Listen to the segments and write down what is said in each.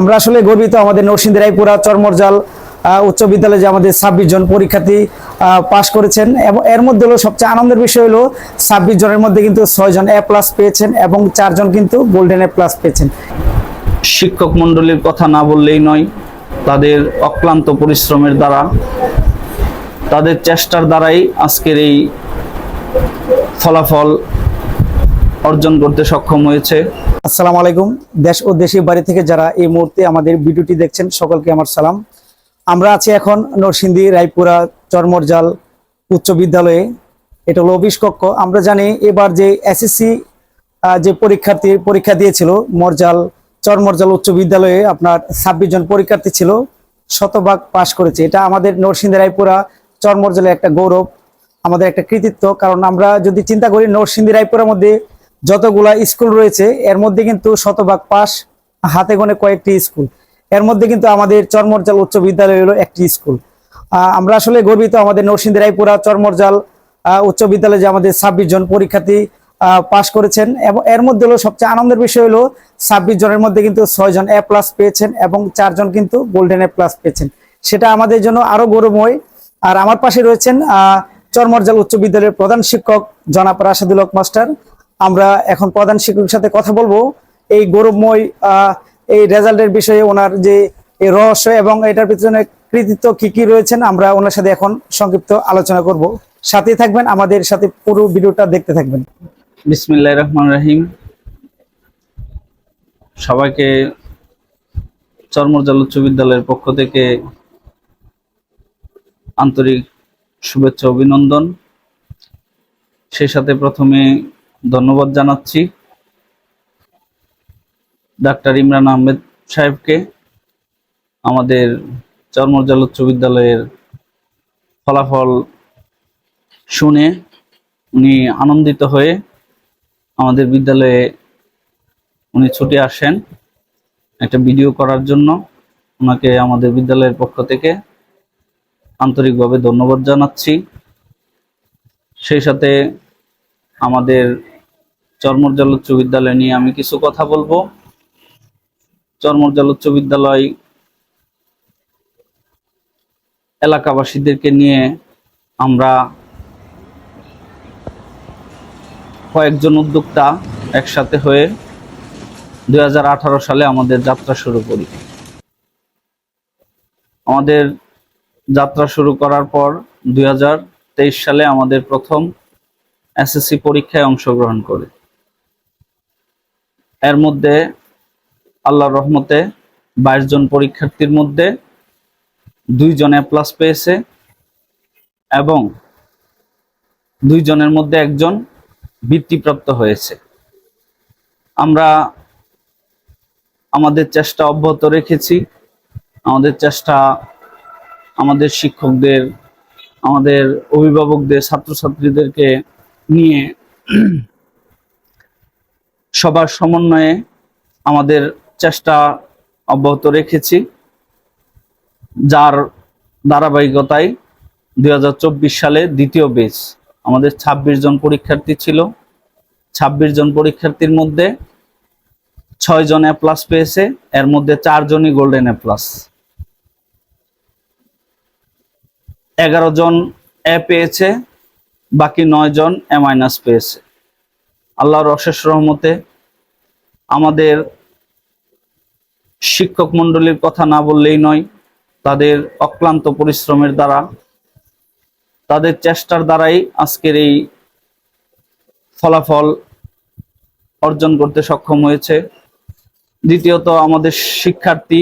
আমরা আসলে গর্বিত আমাদের নরসিংদী রায়পুরা চরমরজাল উচ্চ বিদ্যালয়ে যে আমাদের ছাব্বিশ জন পরীক্ষার্থী পাশ করেছেন এবং এর মধ্যে হলো সবচেয়ে আনন্দের বিষয় হলো ছাব্বিশ জনের মধ্যে কিন্তু ছয় জন এ প্লাস পেয়েছেন এবং চারজন কিন্তু গোল্ডেন এ প্লাস পেয়েছেন। শিক্ষক মণ্ডলীর কথা না বললেই নয়, তাদের অক্লান্ত পরিশ্রমের দ্বারা, তাদের চেষ্টার দ্বারাই আজকের এই ফলাফল অর্জন করতে সক্ষম হয়েছে। আসসালামু আলাইকুম। দেশ ও দেশের বাড়ি থেকে যারা এই মুহূর্তে আমাদের ভিডিওটি দেখছেন, সকলকে আমার সালাম। আমরা আছি এখন নরসিংদী, রায়পুরা, চরমরজাল উচ্চ বিদ্যালয়ে। এটা হলো অফিস কক্ষ। আমরা জানি এবার যে এসএসসি যে পরীক্ষার্থী, পরীক্ষা দিয়েছিল মরজাল, চরমরজাল উচ্চ বিদ্যালয়ে, আপনার ছাব্বিশ জন পরীক্ষার্থী ছিল, শতভাগ পাশ করেছে। এটা আমাদের নরসিংদী, রায়পুরা, চরমরজালের একটা গৌরব, আমাদের একটা কৃতিত্ব। কারণ আমরা যদি চিন্তা করি, নরসিংদী, রায়পুরের মধ্যে যতগুলা স্কুল রয়েছে এর মধ্যে কিন্তু শতভাগ পাস হাতে গোনে কয়েকটি স্কুল। এর মধ্যে কিন্তু আমাদের চরমরজাল উচ্চ বিদ্যালয় হলো একটি স্কুল। আমরা আসলে গর্বিত আমাদের নরসিংদী রায়পুরা চরমরজাল উচ্চ বিদ্যালয়ে যে আমাদের ছাব্বিশ জন পরীক্ষার্থী পাশ করেছেন এবং এর মধ্যে হলো সবচেয়ে আনন্দের বিষয় হলো ছাব্বিশ জনের মধ্যে কিন্তু ছয় জন এ প্লাস পেয়েছেন এবং চারজন কিন্তু গোল্ডেন এ প্লাস পেয়েছেন। সেটা আমাদের জন্য আরও গৌরবময়। আর আমার পাশে রয়েছেন আহ, চরমরজাল উচ্চ বিদ্যালয়ের প্রধান শিক্ষক জনাব রাশাদুল হক মাস্টার। আমরা এখন প্রধান শিক্ষকের সাথে কথা বলব। এই গৌরবময় এই রেজাল্টের বিষয়ে ওনার যে রহস্য এবং এটার পিছনে কৃতিত্ব কি কি রয়েছেন, আমরা ওনার সাথে এখন সংক্ষিপ্ত আলোচনা করব। সাথে থাকবেন আমাদের সাথে পুরো ভিডিওটা দেখতে থাকবেন। বিসমিল্লাহ রহমান রহিম। সবাইকে চর্মজাল উচ্চ বিদ্যালয়ের পক্ষ থেকে আন্তরিক শুভেচ্ছা, অভিনন্দন। সেই সাথে প্রথমে ধন্যবাদ জানাচ্ছি। ডাক্তার ইমরান আহমেদ সাহেবকে, আমাদের চর্মজাল উচ্চ বিদ্যালয়ের ফলাফল শুনে উনি আনন্দিত হয়ে আমাদের বিদ্যালয়ে উনি ছুটে আসেন একটা ভিডিও করার জন্য। ওনাকে আমাদের বিদ্যালয়ের পক্ষ থেকে আন্তরিকভাবে ধন্যবাদ জানাচ্ছি। সেই সাথে আমাদের চর্মরজাল উচ্চ বিদ্যালয় নিয়ে আমি কিছু কথা বলব। চর্মরজাল উচ্চ বিদ্যালয় এলাকাবাসীদেরকে নিয়ে আমরা কয়েকজন উদ্যোক্তা একসাথে হয়ে দুই হাজার আঠারো সালে আমাদের যাত্রা শুরু করি। আমাদের যাত্রা শুরু করার পর দু হাজার তেইশ সালে আমাদের প্রথম এসএসসি পরীক্ষায় অংশগ্রহণ করে। এর মধ্যে আল্লাহর রহমতে বাইশ জন পরীক্ষার্থীর মধ্যে দুইজন এ প্লাস পেয়েছে এবং দুইজনের মধ্যে একজন বৃত্তিপ্রাপ্ত হয়েছে। আমরা আমাদের চেষ্টা অব্যাহত রেখেছি। আমাদের চেষ্টা আমাদের শিক্ষকদের, আমাদের অভিভাবকদের, ছাত্রছাত্রীদেরকে নিয়ে সবার সমন্বয়ে আমাদের চেষ্টা অব্যাহত রেখেছি, যার ধারাবাহিকতায় দু হাজার চব্বিশ সালে দ্বিতীয় বেচ আমাদের ২৬ জন পরীক্ষার্থী ছিল। ২৬ জন পরীক্ষার্থীর মধ্যে ছয় জন এ প্লাস পেয়েছে, এর মধ্যে চারজনই গোল্ডেন এ প্লাস এগারো জন এ পেয়েছে, বাকি নয় জন এ মাইনাস পেয়েছে। আল্লাহর অশেষ রহমতে আমাদের শিক্ষক মণ্ডলীর কথা না বললেই নয়, তাদের অক্লান্ত পরিশ্রমের দ্বারা, তাদের চেষ্টার দ্বারাই আজকের এই ফলাফল অর্জন করতে সক্ষম হয়েছে। দ্বিতীয়ত আমাদের শিক্ষার্থী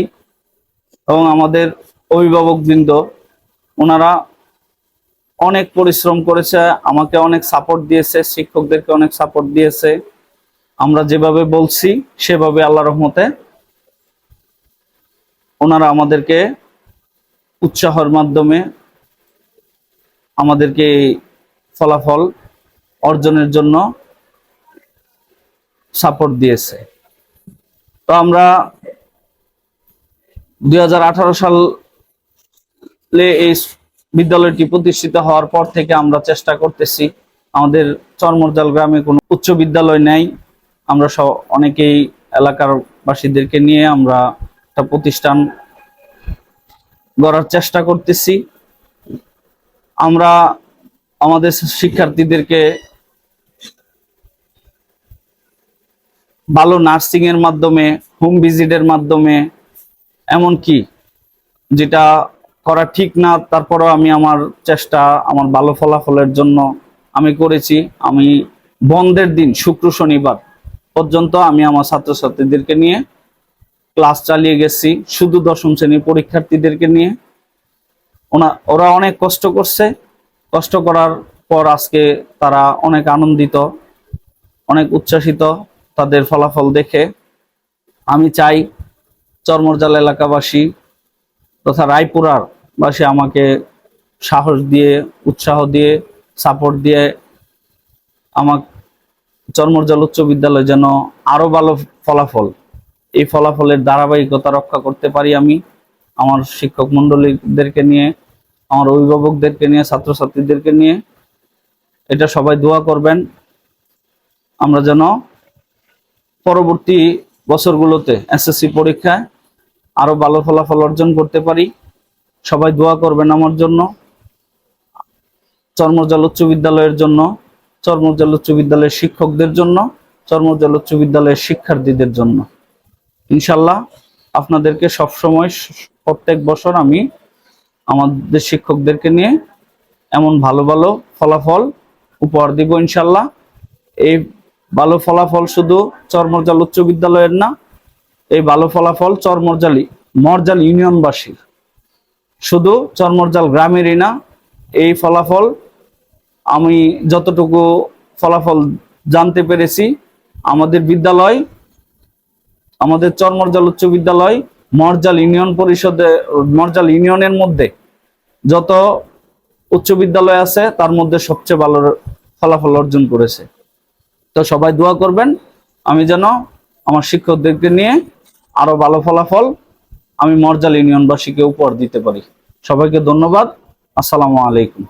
এবং আমাদের অভিভাবকবৃন্দ, ওনারা অনেক পরিশ্রম করেছে, আমাকে অনেক সাপোর্ট দিয়েছে, শিক্ষকদেরকে অনেক সাপোর্ট দিয়েছে। আমরা যেভাবে বলছি, সেভাবে আল্লাহ রহমতে ওনারা আমাদেরকে উৎসাহর মাধ্যমে আমাদেরকে ফলাফল অর্জনের জন্য সাপোর্ট দিয়েছে। তো আমরা দু হাজার আঠারো সালে এই বিদ্যালয়টি প্রতিষ্ঠিত হওয়ার পর থেকে আমরা চেষ্টা করতেছি। আমাদের চরমরজাল গ্রামে কোনো উচ্চ বিদ্যালয় নেই। আমরা সব অনেকেই এলাকার বাসীদেরকে নিয়ে আমরা একটা প্রতিষ্ঠান গড়ার চেষ্টা করতেছি। আমরা আমাদের শিক্ষার্থীদেরকে ভালো নার্সিং এর মাধ্যমে, হোম ভিজিটের মাধ্যমে এমন কি যেটা করা ঠিক না, তারপরেও আমি আমার চেষ্টা, আমার ভালো ফলাফলের জন্য আমি করেছি। আমি বন্ধের দিন, শুক্র, শনিবার পর্যন্ত আমি আমার ছাত্রছাত্রীদেরকে নিয়ে ক্লাস চালিয়ে গেছি, শুধু দশম শ্রেণির পরীক্ষার্থীদেরকে নিয়ে। ওনা, ওরা অনেক কষ্ট করছে। কষ্ট করার পর আজকে তারা অনেক আনন্দিত, অনেক উচ্ছ্বাসিত তাদের ফলাফল দেখে। আমি চাই চরমরজাল এলাকাবাসী তথা রায়পুরার বাসী আমাকে সাহস দিয়ে, উৎসাহ দিয়ে সাপোর্ট দিয়ে আমার চরমরজাল উচ্চ বিদ্যালয় যেন আরও ভালো ফলাফল, এই ফলাফলের ধারাবাহিকতা রক্ষা করতে পারি আমি, আমার শিক্ষক মন্ডলীদেরকে নিয়ে, আমার অভিভাবকদেরকে নিয়ে, ছাত্রছাত্রীদেরকে নিয়ে। এটা সবাই দোয়া করবেন। আমরা যেন পরবর্তী বছরগুলোতে এসএসসি পরীক্ষায় আরও ভালো ফলাফল অর্জন করতে পারি। সবাই দোয়া করবেন আমার জন্য। চর্মজাল উচ্চ বিদ্যালয়ের জন্য, চর্মজাল উচ্চ বিদ্যালয়ের শিক্ষকদের জন্য, চর্মজাল উচ্চ বিদ্যালয়ের শিক্ষার্থীদের জন্য। ইনশাল্লাহ আপনাদেরকে সবসময় প্রত্যেক বছর আমি আমাদের শিক্ষকদেরকে নিয়ে এমন ভালো ভালো ফলাফল উপহার দিব ইনশাল্লাহ এই ভালো ফলাফল শুধু চরমরজাল উচ্চ বিদ্যালয়ের না, এই ভালো ফলাফল চরমরজালি মরজাল ইউনিয়নবাসীর। শুধু চরমরজাল গ্রামেরই না, এই ফলাফল আমি যতটুকু ফলাফল জানতে পেরেছি, আমাদের বিদ্যালয়, আমাদের চরমরজাল উচ্চ বিদ্যালয়, মরজাল ইউনিয়ন পরিষদে, মরজাল ইউনিয়নের মধ্যে যত উচ্চ বিদ্যালয় আছে, তার মধ্যে সবচেয়ে ভালো ফলাফল অর্জন করেছে। তো সবাই দোয়া করবেন, আমি যেন আমার শিক্ষকদেরকে নিয়ে আরও ভালো ফলাফল আমি মর্জাল ইউনিয়নবাসীকে উপহার দিতে পারি। সবাইকে ধন্যবাদ। আসসালামু আলাইকুম।